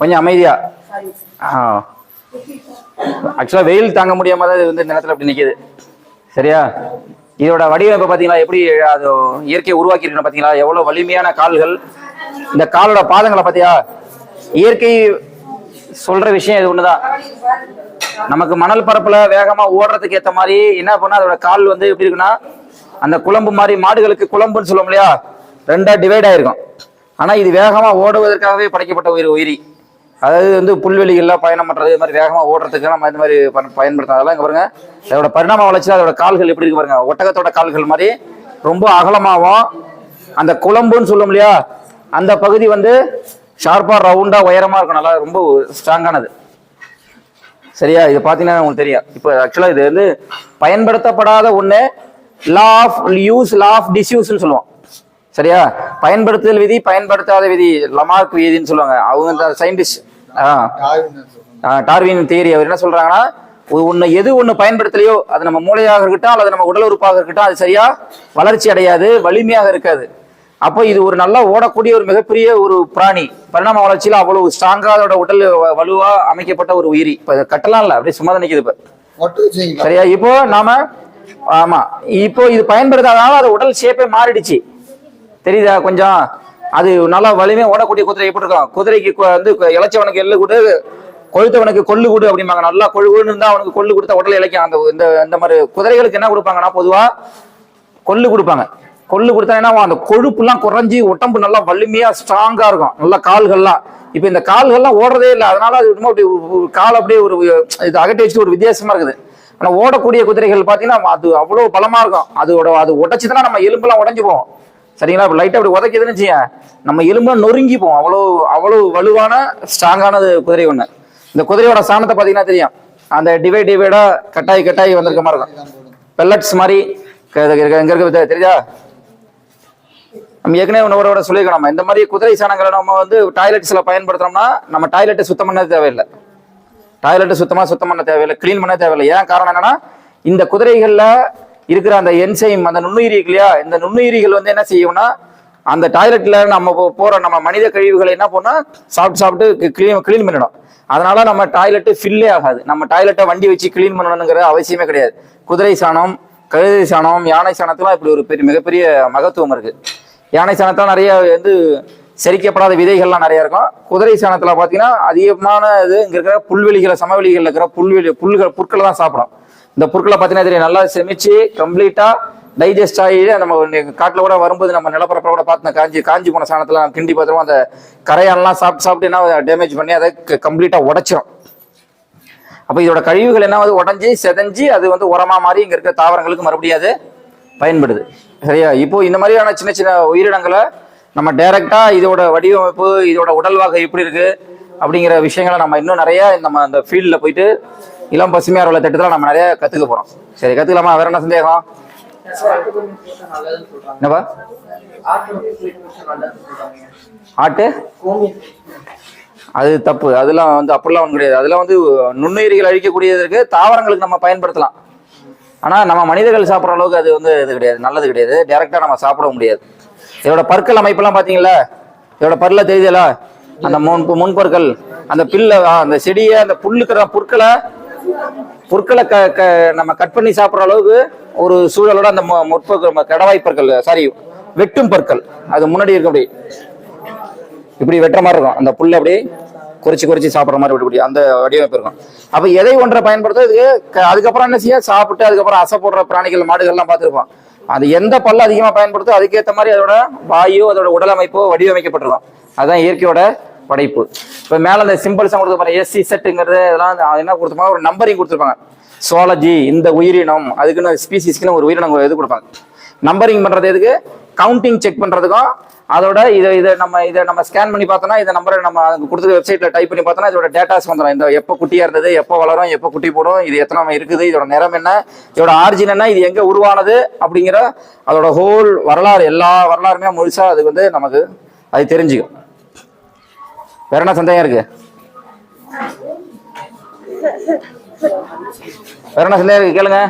கொஞ்சம் அமைதியா? ஆ. ஆக்சுவலாக வெயில் தாங்க முடியாம தான் இது வந்து இந்த நேரத்தில் அப்படி நிற்கிது சரியா? இதோட வடிவமைப்பை பார்த்தீங்களா? எப்படி அது இயற்கையை உருவாக்கி பார்த்தீங்களா? எவ்வளோ வலிமையான கால்கள். இந்த காலோட பாதங்களை பார்த்தியா? இயற்கை சொல்ற விஷயம் இது ஒண்ணுதான். நமக்கு மணல் பரப்புல வேகமா ஓடுறதுக்கு ஏத்த மாதிரி என்ன பண்ணா அதோட கால் வந்து எப்படி இருக்குன்னா அந்த குழம்பு மாதிரி மாடுகளுக்கு குழம்புன்னு சொல்லுவோம் இல்லையா? ரெண்டா டிவைட் ஆயிருக்கும். ஆனா இது வேகமா ஓடுவதற்காகவே படைக்கப்பட்ட ஒரு உயிரி. அதாவது வந்து புல்வெளிகள்லாம் பயணம் பண்ணுறது இது மாதிரி வேகமாக ஓடுறதுக்கு நம்ம இந்த மாதிரி பயன்- பயன்படுத்துறோம் அதெல்லாம் இங்க பாருங்க. அதோட பரிணாம வளர்ச்சி அதோட கால்கள் எப்படி இருக்கு பாருங்க. ஒட்டகத்தோட கால்கள் மாதிரி ரொம்ப அகலமாகவும் அந்த குழம்புன்னு சொல்லும் இல்லையா அந்த பகுதி வந்து ஷார்ப்பாக ரவுண்டாக உயரமாக இருக்கும். நல்லா ரொம்ப ஸ்ட்ராங்கானது சரியா? இது பார்த்தீங்கன்னா உங்களுக்கு தெரியும். இப்போ ஆக்சுவலாக இது வந்து பயன்படுத்தப்படாத ஒன்று law of use law of டிஸ்யூஸ்ன்னு சொல்லுவோம். சரியா? பயன்படுத்துதல் விதி பயன்படுத்தாத விதி. லமார்க் விதின்னு சொல்லுவாங்க. அவங்க சயின்டிஸ்ட் டார்வின் தியரி அவர் என்ன சொல்றாங்கன்னா ஒன்று எது ஒன்று பயன்படுத்தலையோ அது நம்ம மூளையாக இருக்கட்டும் அல்லது நம்ம உடல் உறுப்பாக இருக்கட்டும் அது சரியா வளர்ச்சி அடையாது வலிமையாக இருக்காது. அப்போ இது ஒரு நல்லா ஓடக்கூடிய ஒரு மிகப்பெரிய ஒரு பிராணி. பரிணாம வளர்ச்சியில் அவ்வளவு ஸ்ட்ராங்கா அதோட உடல் வலுவா அமைக்கப்பட்ட ஒரு உயிரி. இப்போ இதை கட்டலாம் இல்லை அப்படியே சும்மா தான் நிற்கிது இப்போ. சரியா? இப்போ நாம ஆமா. இப்போ இது பயன்படுத்தாதனால அது உடல் ஷேப்பே மாறிடுச்சு. தெரியுதா கொஞ்சம்? அது நல்லா வலிமையாக ஓடக்கூடிய குதிரை எப்படி இருக்கும் குதிரைக்கு வந்து இளைச்சவனுக்கு எள்ளு கொடு கொழுத்தவனுக்கு கொள்ளு கொடு அப்படிம்பாங்க. நல்லா கொழுகுன்னு இருந்தால் அவனுக்கு கொள்ளு கொடுத்தா உடலை இளைக்கும் அந்த இந்த இந்த மாதிரி குதிரைகளுக்கு என்ன கொடுப்பாங்கன்னா பொதுவாக கொள்ளு கொடுப்பாங்க. கொள்ளு கொடுத்தா என்ன அந்த கொழுப்புலாம் குறைஞ்சி உடம்பு நல்லா வலிமையா ஸ்ட்ராங்கா இருக்கும். நல்லா கால்கள்லாம். இப்போ இந்த கால்கள்லாம் ஓடுறதே இல்லை. அதனால அது ரொம்ப அப்படி கால் அப்படியே ஒரு இது அகட்டி வச்சுட்டு ஒரு வித்தியாசமா இருக்குது. ஆனா ஓடக்கூடிய குதிரைகள் பார்த்தீங்கன்னா அது அவ்வளோ பலமா இருக்கும். அதோட அது உடைச்சுதுன்னா நம்ம எலும்பெல்லாம் உடைஞ்சு போவோம். சரிங்களா? இப்போ லைட்டாக அப்படி உதைக்குதுன்னு வச்சுங்க நம்ம எலும்பெல்லாம் நொறுங்கிப்போம் அவ்வளோ அவ்வளோ வலுவான ஸ்ட்ராங்கானது குதிரை ஒன்று இந்த குதிரையோட சாணத்தை பார்த்தீங்கன்னா தெரியும். அந்த டிவைட் டிவைடாக கட்டாயி கட்டாயி வந்திருக்க மாதிரி இருக்கும். பெல்லட்ஸ் மாதிரி எங்கே இது இருக்க தெரியுதா? நம்ம ஏற்கனவே உணவரோட சொல்லியிருக்கோம் நம்ம. இந்த மாதிரி குதிரை சாணங்களை நம்ம வந்து டாய்லெட்ஸில் பயன்படுத்துகிறோம்னா நம்ம டாய்லெட்டை சுத்தம் பண்ண தேவையில்லை. டாய்லெட்டை சுத்தமாக சுத்தம் பண்ண தேவையில்லை. க்ளீன் பண்ண தேவையில்லை. ஏன் காரணம் என்னன்னா இந்த குதிரைகளில் இருக்கிற அந்த என்சைம் அந்த நுண்ணுயிரி இருக்கு இல்லையா? இந்த நுண்ணுயிரிகள் வந்து என்ன செய்யும்னா அந்த டாய்லெட்ல நம்ம போ- போற நம்ம மனித கழிவுகளை என்ன பண்ணா சாப்பிட்டு சாப்பிட்டு க்ளீன் க்ளீன் பண்ணிடும். அதனால நம்ம டாய்லெட் ஃபில்லே ஆகாது. நம்ம டாய்லெட்டை வண்டி வச்சு க்ளீன் பண்ணணுங்கிற அவசியமே கிடையாது. குதிரை சாணம் கழுதை சாணம் யானை சாணத்துலாம் இப்படி ஒரு பெரிய மிகப்பெரிய மகத்துவம் இருக்கு. யானை சாணத்துல நிறைய வந்து செரிக்கப்படாத விதைகள்லாம் நிறைய இருக்கும். குதிரை சாணத்துல பாத்தீங்கன்னா அதிகமான இது இங்க இருக்கிற புல்வெளிகளை சமவெளிகள் இருக்கிற புல்வெளி புல்கள் புற்களை தான் சாப்பிடும். இந்த பொருட்களை பார்த்தீங்கன்னா தெரியும் நல்லா செமிச்சு கம்ப்ளீட்டா டைஜஸ்ட் ஆகி நம்ம காட்டில் கூட வரும்போது நம்ம நிலப்பரப்பில் கூட பார்த்து காஞ்சி காஞ்சி போன சாணத்தெல்லாம் கிண்டி பார்த்துருவோம். அந்த கரையான்லாம் சாப்பிட்டு சாப்பிட்டு என்ன டேமேஜ் பண்ணி அதை கம்ப்ளீட்டாக உடைச்சிரும். அப்போ இதோட கழிவுகள் என்ன வந்து உடஞ்சி செதஞ்சு அது வந்து உரமா மாறி இங்கே இருக்க தாவரங்களுக்கு மறுபடியும் அது பயன்படுது. சரியா? இப்போ இந்த மாதிரியான சின்ன சின்ன உயிரினங்களை நம்ம டைரக்டா இதோட வடிவமைப்பு இதோட உடல்வாக எப்படி இருக்கு அப்படிங்கிற விஷயங்களை நம்ம இன்னும் நிறைய நம்ம அந்த ஃபீல்டில் போயிட்டு இளம் பசுமையார் உள்ள திட்டத்தில் நம்ம நிறைய கற்றுக்க போகிறோம் சரி கற்றுக்கலாமா வேற என்ன சந்தேகம்? என்னப்பா? ஆட்டு? அது தப்பு. அதெல்லாம் வந்து அப்படிலாம் ஒன்றும் கிடையாது. அதெல்லாம் வந்து நுண்ணுயிரிகள் அழிக்கக்கூடியதற்கு தாவரங்களுக்கு நம்ம பயன்படுத்தலாம். ஆனால் நம்ம மனிதர்கள் சாப்பிட்ற அளவுக்கு அது வந்து இது கிடையாது. நல்லது கிடையாது. டேரெக்டாக நம்ம சாப்பிட முடியாது. இதோட பற்கள் அமைப்பெல்லாம் பார்த்தீங்களா இதோட பல்ல தெரியுதுல அந்த முன் முன்பற்கள் அந்த பில்லை அந்த செடியை அந்த புல்லுக்கிற புற்களை பொருட்களை க க நம்ம கட் பண்ணி சாப்பிட்ற அளவுக்கு ஒரு சூழலோட அந்த மு- முற்பற்கள் கடவாய் பற்கள் சாரி வெட்டும் பற்கள். அது முன்னாடி இருக்க அப்படி. இப்படி வெட்டுற மாதிரி இருக்கும். அந்த புல்லை அப்படியே குறிச்சு குறைச்சி சாப்பிட்ற மாதிரி இப்படி அந்த வடிவமைப்பு இருக்கும். அப்போ எதை ஒன்றை பயன்படுத்துறதுக்கு க- அதுக்கப்புறம் என்ன செய்ய? சாப்பிட்டு அதுக்கப்புறம் அசை போடுற பிராணிகள் மாடுகள்லாம் பார்த்துருப்போம். அது எந்த பல்லு அதிகமா பயன்படுத்தோ அதுக்கேற்ற மாதிரி அதோட வாயு அதோட உடல் அமைப்போ வடிவமைக்கப்பட்டிருக்கும். அதுதான் இயற்கையோட படைப்பு. இப்போ மேலே அந்த சிம்பிள்ஸாக கொடுத்துருப்பாங்க எஸ்சி செட்டுங்கிறது இதெல்லாம் என்ன கொடுத்துருப்பாங்க? ஒரு நம்பரிங் கொடுத்துருப்பாங்க. சோலஜி இந்த உயிரினம் அதுக்குன்னு ஸ்பீசிஸ்க்குன்னு ஒரு உயிரினம் இது கொடுப்பாங்க. நம்பரிங் பண்ணுறது எதுக்கு? கவுண்டிங் செக் பண்ணுறதுக்கும் அதோட இதை இதை நம்ம இதை நம்ம ஸ்கேன் பண்ணி பார்த்தோம்னா இந்த நம்பரை நம்ம அதுக்கு கொடுத்த வெப்சைட்டில் டைப் பண்ணி பார்த்தோம்னா இதோட டேட்டாஸ் வந்துடும் இந்த எப்போ குட்டியாக இருந்தது எப்போ வளரும் எப்போ குட்டி போடும் இது எத்தனை இருக்குது இதோட நிறம் என்ன இதோட ஆரிஜின் என்ன இது எங்கே உருவானது அப்படிங்கிற அதோட ஹோல் வரலாறு எல்லா வரலாறுமே முழுசாக அது வந்து நமக்கு அது தெரிஞ்சுக்கும். வேற என்ன சந்தேகம் இருக்கு? வேற என்ன சந்தேகம் இருக்கு? கேளுங்க.